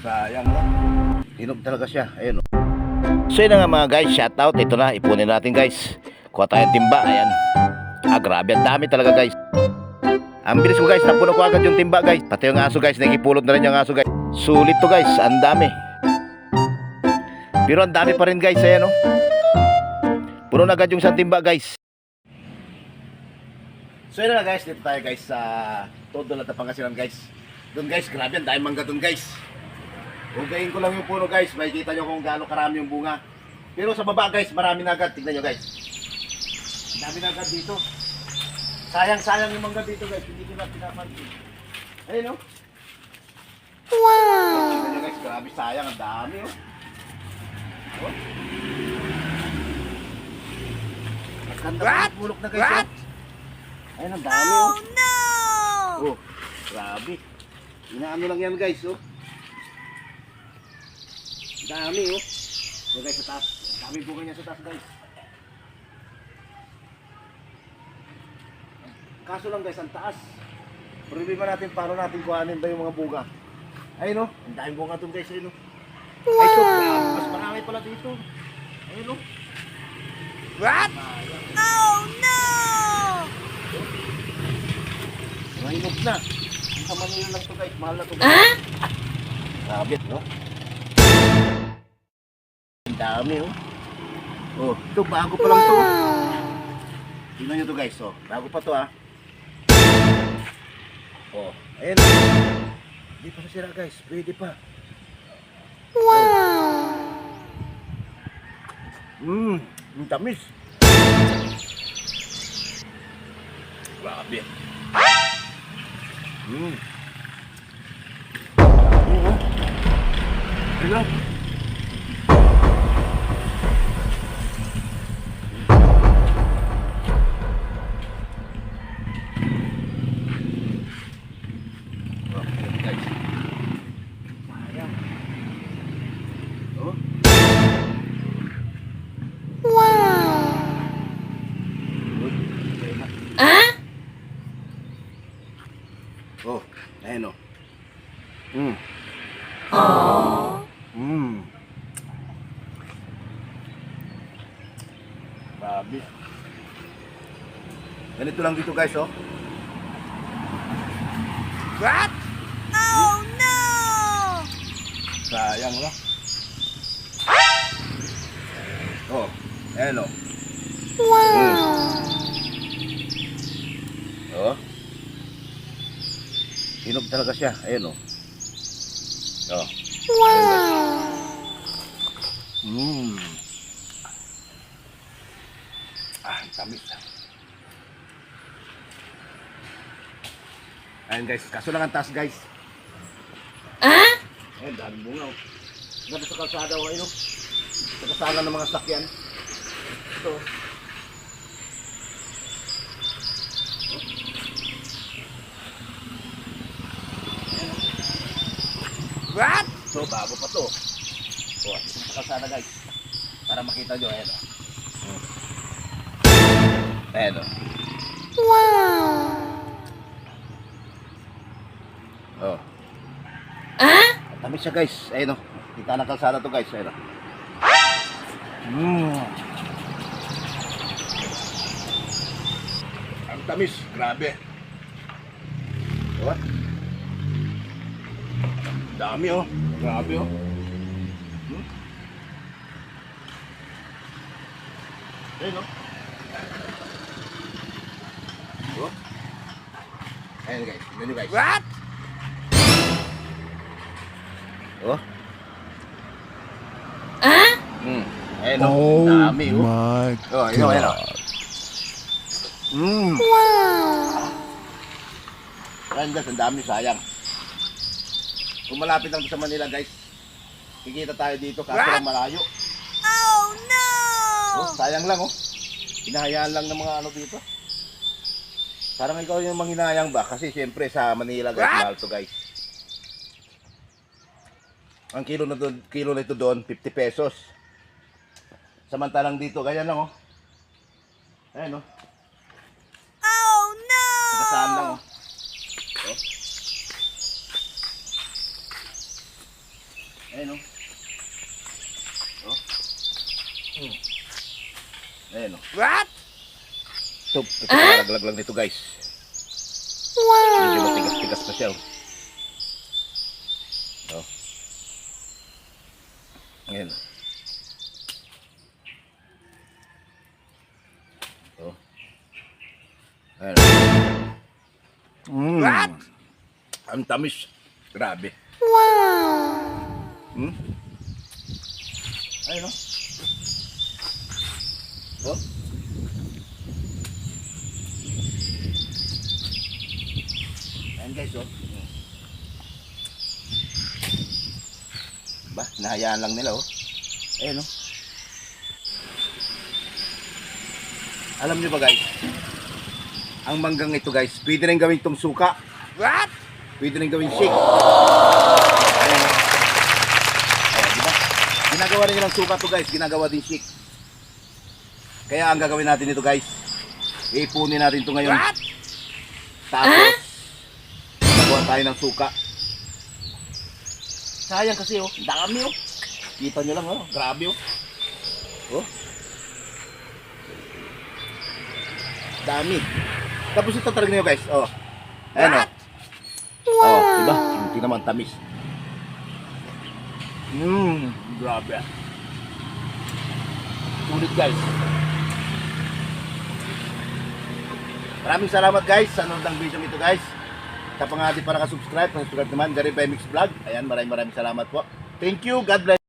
Sayang no. Hinog talaga siya. Ayun oh. So yun nga mga guys, shout out. Ito na, ipunin natin guys. Kuha tayong timba. Ayan. Ah, grabe. Ang dami talaga guys. Ang bilis ko guys, napuno ko agad yung timba guys. Pati yung aso guys, nakipulot na rin yung aso guys. Sulit to guys, ang dami. Pero ang dami pa rin guys, ayan oh. Puno na agad yung isang timba guys. So yun na guys, dito tayo guys sa Todo Lata Pangasinan guys. Doon guys, grabe ang dami mangga doon guys. Hugayin ko lang yung puno guys, makikita nyo kung gaano karami yung bunga. Pero sa baba guys, marami na agad. Tignan nyo guys. Ang dami na agad dito. Sayang-sayang yung mangga dito guys, hindi ko na pinapansin. Ayun oh. Wow! Tignan nyo guys, grabe sayang, ang dami oh. Oh. Maganda pa yung pulok na guys. What? Ayun, ang dami oh. no! Oh, grabe. Inaano lang yan guys, oh. Dami, oh. Yan guys, sa taas. Dami bunga niya sa taas, guys. Kaso lang guys, ang taas. Problema natin paano natin kuhanin ba yung mga bunga. Ayun, oh. Ang daming bunga doon guys, ayun, oh. Ay, so. Mas marami pala dito. Ayun, oh. What? Oh no! Mahinog na. Sa Manila lang to guys. Mahal na to guys. Grabe, no? Dami, oh. Oh, ito bago pa lang to. Tingnan nyo to guys, oh. Bago pa to, ah. Oh, ayan. Hindi pa sira guys. Pwede pa. Wow! Mmm, ang tamis. Grabe. Mmm. Oo. Ayun. Grabe. Ganito lang dito guys, oh. What? Oh no! Sayang, no? Oh, ayan o. Wow! Oh. Hinog talaga siya. Ayan oh. Oh. Wow! Mmm. Ah, ang tamis. Ayan guys, kaso lang ang taas guys. Ah? Ayan, daming bunga oh. Ganda sa kalsada oh, ayun oh. Sa kasalan ng mga sakyan. Ito. oh. What? So, bago pa to. Oh, ito sa kalsada guys. Para makita nyo, ayan oh. Ayan. Wow! Oh. Ah? Tamis siya guys. Ayun o. Kita na kalsada to guys. Ayun o. Mm. Ang tamis. Grabe. What? Dami oh. Grabe oh. Hmm? Ayun o. Ayun guys. Tignan nyo guys. What? Oh. Ah? Mm. Ayun o. Oh Dami oh. my Oh, ayun, ayun. god. Mm. Wow! Ayun guys, ang dami sayang. Kung malapit lang sa Manila guys, kikita tayo dito kaso What? lang malayo. Oh no! Oh, sayang lang oh. Hinahayaan lang ng mga ano dito. Parang ikaw yung manghinayang ba? Kasi siyempre sa Manila guys, mahal to guys. Ang kilo na doon, kilo nito doon, 50 pesos. Samantalang dito, ganyan lang oh. Ayan oh. Oh no! Saan lang oh. oh. Ayan o. Oh. Mm. Ayan o. What? Ito, ito ah? lang nito guys. Medyo matigas-tigas pa siya. Oh. Oh. Ayan. Oh. Ayan. Mm. What? Ang tamis. Grabe. Wow. Hmm? Ayun oh. Oh. Guys oh. Ba, nahayaan lang nila oh. Ayan oh. Alam niyo ba guys? Ang manggang ito guys, pwede rin gawin tong suka. What? Pwede rin gawin shake. Ayan. Ayan, di ba? Ginagawa rin ng suka to guys, ginagawa din shake. Kaya ang gagawin natin ito guys, ipunin natin to ngayon. What? Tapos, gagawa tayo ng suka. Sayang kasi oh, dami oh. Kita nyo lang oh, grabe oh. Oh. Dami. Tapos ito talaga nyo guys, oh. Ayan oh. Oh, diba? Hindi naman tamis. Mmm, grabe. Sulit guys. Maraming salamat guys sa nanonood ng video nito guys. Sa pang di pa nakasubscribe, subscribe naman, Gary Mix Vlog. Ayan, maraming maraming salamat po. Thank you, God bless.